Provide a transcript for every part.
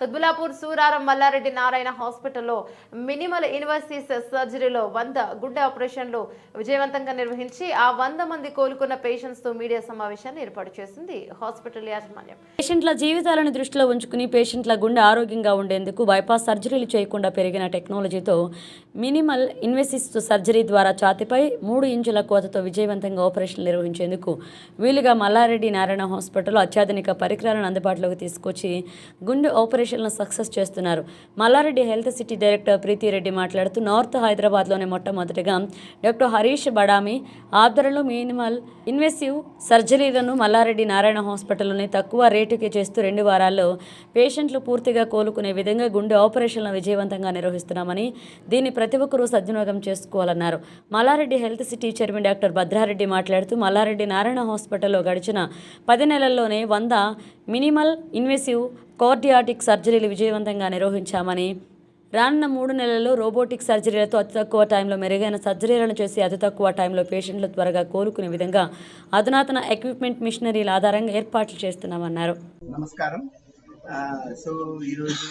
దుద్బులాపూర్ సూరారం మల్లారెడ్డి నారాయణ హాస్పిటల్లో మినిమల్ ఇన్వర్సిస్ సర్జరీలో వంద గుండె ఆపరేషన్లు విజయవంతంగా నిర్వహించి ఆ వంద మంది కోలుకున్న పేషెంట్స్తో మీడియా సమావేశాన్ని ఏర్పాటు చేసింది హాస్పిటల్ యాజమాన్యం. పేషెంట్ల జీవితాలను దృష్టిలో ఉంచుకుని పేషెంట్ల గుండె ఆరోగ్యంగా ఉండేందుకు బైపాస్ సర్జరీలు చేయకుండా పెరిగిన టెక్నాలజీతో మినిమల్ ఇన్వెసిస్ సర్జరీ ద్వారా ఛాతిపై మూడు ఇంచుల కోతతో విజయవంతంగా ఆపరేషన్లు నిర్వహించేందుకు వీలుగా మల్లారెడ్డి నారాయణ హాస్పిటల్ అత్యాధునిక పరికరాలను అందుబాటులోకి తీసుకొచ్చి గుండె ఆపరేషన్ ఆపరేషన్లను సక్సెస్ చేస్తున్నారు. Malla Reddy health city director Preethi Reddy మాట్లాడుతూ నార్త్ హైదరాబాద్లోనే మొట్టమొదటిగా డాక్టర్ హరీష్ బడామి ఆధ్వర్యంలో మినిమల్ ఇన్వెసివ్ సర్జరీలను మల్లారెడ్డి నారాయణ హాస్పిటల్లోనే తక్కువ రేటుకి చేస్తూ రెండు వారాల్లో పేషెంట్లు పూర్తిగా కోలుకునే విధంగా గుండె ఆపరేషన్లను విజయవంతంగా నిర్వహిస్తున్నామని దీన్ని ప్రతి ఒక్కరూ సద్వినియోగం చేసుకోవాలన్నారు. Malla Reddy health city chairman doctor Bhadra Reddy మాట్లాడుతూ మల్లారెడ్డి నారాయణ హాస్పిటల్లో గడిచిన పది నెలల్లోనే వంద మినిమల్ ఇన్వెసివ్ కార్డియాటిక్ సర్జరీలు విజయవంతంగా నిర్వహించామని రానున్న మూడు నెలల్లో రోబోటిక్ సర్జరీలతో అతి తక్కువ టైంలో మెరుగైన సర్జరీలను చేసి అతి తక్కువ టైంలో పేషెంట్లు త్వరగా కోలుకునే విధంగా అధునాతన ఎక్విప్మెంట్ మిషనరీల ఆధారంగా ఏర్పాట్లు చేస్తున్నామన్నారు. నమస్కారం. సో ఈరోజు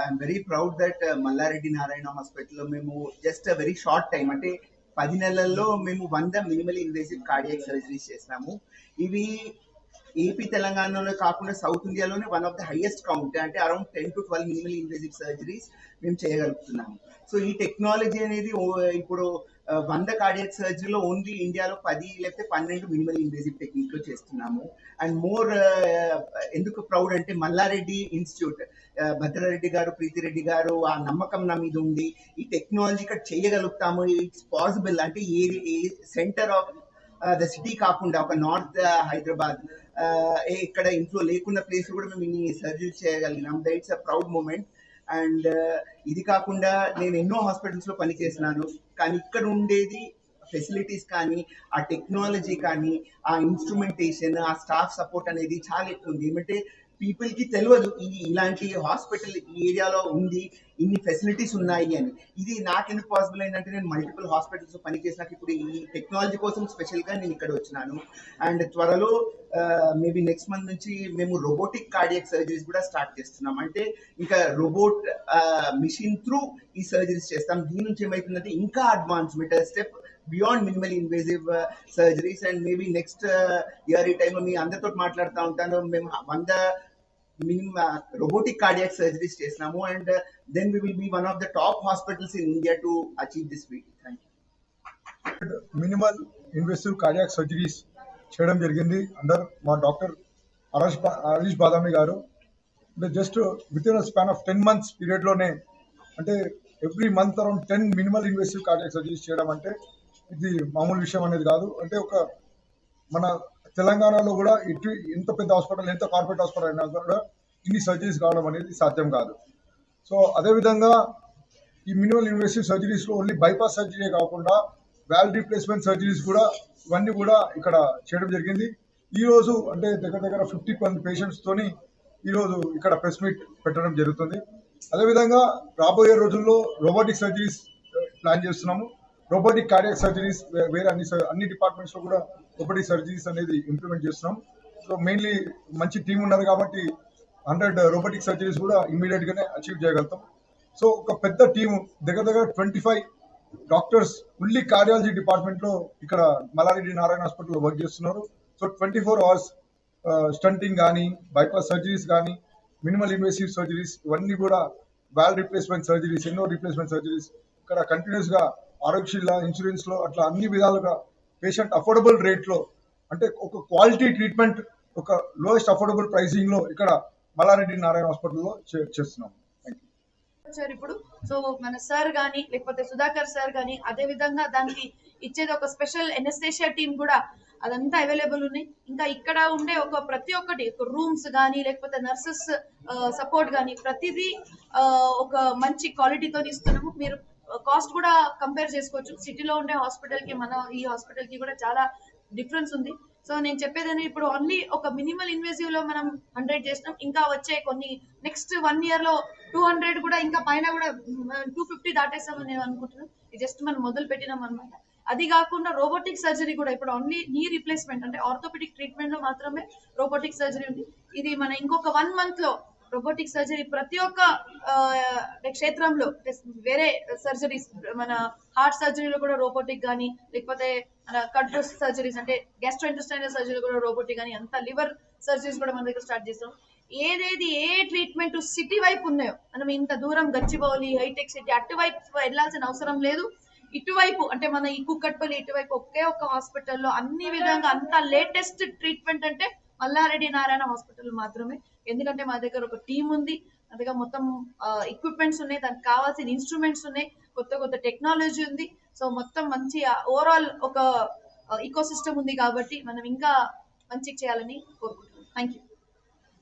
I'm very proud that Malla Reddy Narayana హాస్పిటల్లో మేము జస్ట్ వెరీ షార్ట్ టైం అంటే పది నెలల్లో మేము వంద మినిమల్ ఇన్వేసివ్ కార్డియాక్ సర్జరీస్ చేసినాము. ఇవి ఏపీ తెలంగాణలో కాకుండా సౌత్ ఇండియాలోనే one of the highest count అంటే around ten to twelve minimal invasive surgeries మేము చేయగలుగుతున్నాము. సో ఈ టెక్నాలజీ అనేది ఇప్పుడు వంద కార్డియక్ సర్జరీలో ఓన్లీ ఇండియాలో పది లేకపోతే పన్నెండు మినిమల్ ఇన్వేసివ్ టెక్నిక్లో చేస్తున్నాము అండ్ మోర్ ఎందుకు ప్రౌడ్ అంటే మల్లారెడ్డి ఇన్స్టిట్యూట్ భద్రారెడ్డి గారు ప్రీతిరెడ్డి గారు ఆ నమ్మకం నా మీద ఉంది. ఈ టెక్నాలజీ ఇక్కడ చేయగలుగుతాము. ఇట్స్ పాసిబుల్ అంటే a centre of the city కాకుండా ఒక నార్త్ హైదరాబాద్. ఇక్కడ ఇంట్లో లేకున్న ప్లేస్ కూడా మేము ఇన్ని surgery చేయగలిగినాం. That's a proud moment and ఇది కాకుండా నేను ఎన్నో హాస్పిటల్స్లో పనిచేసినాను. కానీ ఇక్కడ ఉండేది ఫెసిలిటీస్ కానీ ఆ టెక్నాలజీ కానీ ఆ ఇన్స్ట్రుమెంటేషన్ ఆ స్టాఫ్ సపోర్ట్ అనేది చాలా ఎక్కువ ఉంది. ఏమంటే పీపుల్కి తెలియదు ఇది ఇలాంటి హాస్పిటల్ ఈ ఏరియాలో ఉంది ఇన్ని ఫెసిలిటీస్ ఉన్నాయి అని. ఇది నాకు ఎందుకు పాసిబుల్ అయిందంటే నేను మల్టిపుల్ హాస్పిటల్స్ పనిచేసినాక ఇప్పుడు ఈ టెక్నాలజీ కోసం స్పెషల్గా నేను ఇక్కడ వచ్చినాను. అండ్ త్వరలో మేబీ నెక్స్ట్ మంత్ నుంచి మేము రోబోటిక్ కార్డియక్ సర్జరీస్ కూడా స్టార్ట్ చేస్తున్నాం. అంటే ఇంకా రోబోట్ మిషన్ త్రూ ఈ సర్జరీస్ చేస్తాం. దీని నుంచి ఏమవుతుందంటే ఇంకా advancement step beyond minimal invasive surgeries and maybe next year ఈ టైంలో మీ అందరితో మాట్లాడుతూ ఉంటాను. మేము వంద మినిమం రోబోటిక్ కార్డియాక్ సర్జరీస్ చేసినాము and then we will be one of the top hospitals in India to achieve this week thank you minimal invasive cardiac surgeries చేయడం జరిగింది. అందరు మా డాక్టర్ హరీష్ బా- హరీష్ బాదామి గారు. అంటే just with in span of ten months పీరియడ్లోనే అంటే every month around ten minimal invasive cardiac surgeries చేయడం అంటే ఇది మామూలు విషయం అనేది కాదు. అంటే ఒక మన తెలంగాణలో కూడా ఇటు ఎంత పెద్ద హాస్పిటల్ ఎంత కార్పొరేట్ హాస్పిటల్ అయినా కూడా ఇన్ని సర్జరీస్ కావడం అనేది సాధ్యం కాదు. సో అదేవిధంగా ఈ మినిమల్ ఇన్వెసివ్ సర్జరీస్లో ఓన్లీ బైపాస్ సర్జరీ కాకుండా వాల్ రీప్లేస్మెంట్ సర్జరీస్ కూడా ఇవన్నీ కూడా ఇక్కడ చేయడం జరిగింది. ఈరోజు అంటే దగ్గర దగ్గర ఫిఫ్టీ మంది పేషెంట్స్తోని ఈరోజు ఇక్కడ ప్రెస్ మీట్ పెట్టడం జరుగుతుంది. అదేవిధంగా రాబోయే రోజుల్లో రోబోటిక్ సర్జరీస్ ప్లాన్ చేస్తున్నాము. రోబోటిక్ కార్డియాక్ సర్జరీస్ వేరే అన్ని అన్ని డిపార్ట్మెంట్స్లో కూడా రోబోటిక్ సర్జరీస్ అనేది ఇంప్లిమెంట్ చేస్తున్నాం. సో మెయిన్లీ మంచి టీం ఉన్నారు కాబట్టి హండ్రెడ్ రోబోటిక్ సర్జరీస్ కూడా ఇమీడియట్ గానే అచీవ్ చేయగలుగుతాం. సో ఒక పెద్ద టీం దగ్గర దగ్గర twenty five doctors only cardiology డిపార్ట్మెంట్లో ఇక్కడ మల్లారెడ్డి నారాయణ హాస్పిటల్లో వర్క్ చేస్తున్నారు. So twenty four hours stenting కానీ బైపాస్ సర్జరీస్ కానీ మినిమల్ ఇన్వేసివ్ సర్జరీస్ ఇవన్నీ కూడా వాల్ రిప్లేస్మెంట్ సర్జరీస్ ఎన్నో రిప్లేస్మెంట్ సర్జరీస్ ఇక్కడ కంటిన్యూస్గా ఆరోగ్యశీల ఇన్సూరెన్స్లో అట్లా అన్ని విధాలుగా పేషెంట్ అఫోర్డబుల్ రేట్లో అంటే ఒక క్వాలిటీ ట్రీట్మెంట్ ఒక లోయెస్ట్ అఫోర్డబుల్ ప్రైసింగ్లో ఇక్కడ మల్లారెడ్డి నారాయణ హాస్పిటల్లో చేస్తున్నాం. సార్ ఇప్పుడు సో మన సార్ గాని లేకపోతే సుధాకర్ సార్ గాని అదే విధంగా దానికి ఇచ్చేది ఒక స్పెషల్ ఎనస్థేషియా టీమ్ కూడా అదంతా అవైలబుల్ ఉన్నాయి. ఇంకా ఇక్కడ ఉండే ఒక ప్రతి ఒక్కటి రూమ్స్ కానీ లేకపోతే నర్సెస్ సపోర్ట్ కానీ ప్రతిదీ ఒక మంచి క్వాలిటీతో ఇస్తున్నాము. మీరు కాస్ట్ కూడా కంపేర్ చేసుకోవచ్చు. సిటీలో ఉండే హాస్పిటల్కి మన ఈ హాస్పిటల్కి కూడా చాలా డిఫరెన్స్ ఉంది. సో నేను చెప్పేదని ఇప్పుడు ఓన్లీ ఒక మినిమల్ ఇన్వెసివ్లో మనం హండ్రెడ్ చేసినాం. ఇంకా వచ్చే కొన్ని నెక్స్ట్ వన్ ఇయర్లో టూ హండ్రెడ్ కూడా ఇంకా పైన కూడా టూ ఫిఫ్టీ దాటేస్తామని నేను అనుకుంటున్నాను. జస్ట్ మనం మొదలు పెట్టినాం అనమాట అది కాకుండా రోబోటిక్ సర్జరీ కూడా ఇప్పుడు ఓన్లీ నీ రీప్లేస్మెంట్ అంటే ఆర్థోపెడిక్ ట్రీట్మెంట్లో మాత్రమే రోబోటిక్ సర్జరీ ఉంది. ఇది మన ఇంకొక వన్ మంత్లో రోబోటిక్ సర్జరీ ప్రతి ఒక్క క్షేత్రంలో వేరే సర్జరీస్ మన హార్ట్ సర్జరీలో కూడా రోబోటిక్ కానీ లేకపోతే మన కట్ సర్జరీస్ అంటే గ్యాస్ట్రో ఇంటెస్టైనల్ సర్జరీ కూడా రోబోటిక్ కానీ అంత లివర్ సర్జరీస్ కూడా మన దగ్గర స్టార్ట్ చేస్తాం ఏదేది ఏ ట్రీట్మెంట్ సిటీ వైపు ఉన్నాయో మనం ఇంత దూరం గచ్చిబౌలి హైటెక్ సిటీ అటువైపు వెళ్ళాల్సిన అవసరం లేదు. ఇటువైపు అంటే మన ఈ కుక్కట్పల్లి ఇటువైపు ఒకే ఒక్క హాస్పిటల్లో అన్ని విధంగా అంత లేటెస్ట్ ట్రీట్మెంట్ అంటే మల్లారెడ్డి నారాయణ హాస్పిటల్ మాత్రమే. ఎందుకంటే మా దగ్గర ఒక టీం ఉంది. మా దగ్గర మొత్తం ఎక్విప్మెంట్స్ ఉన్నాయి. దానికి కావాల్సిన ఇన్స్ట్రుమెంట్స్ ఉన్నాయి. కొత్త కొత్త టెక్నాలజీ ఉంది. సో మొత్తం మంచి ఓవరాల్ ఒక ఈకో సిస్టమ్ ఉంది కాబట్టి మనం ఇంకా మంచి చేయాలని కోరుకుంటున్నాం. Thank you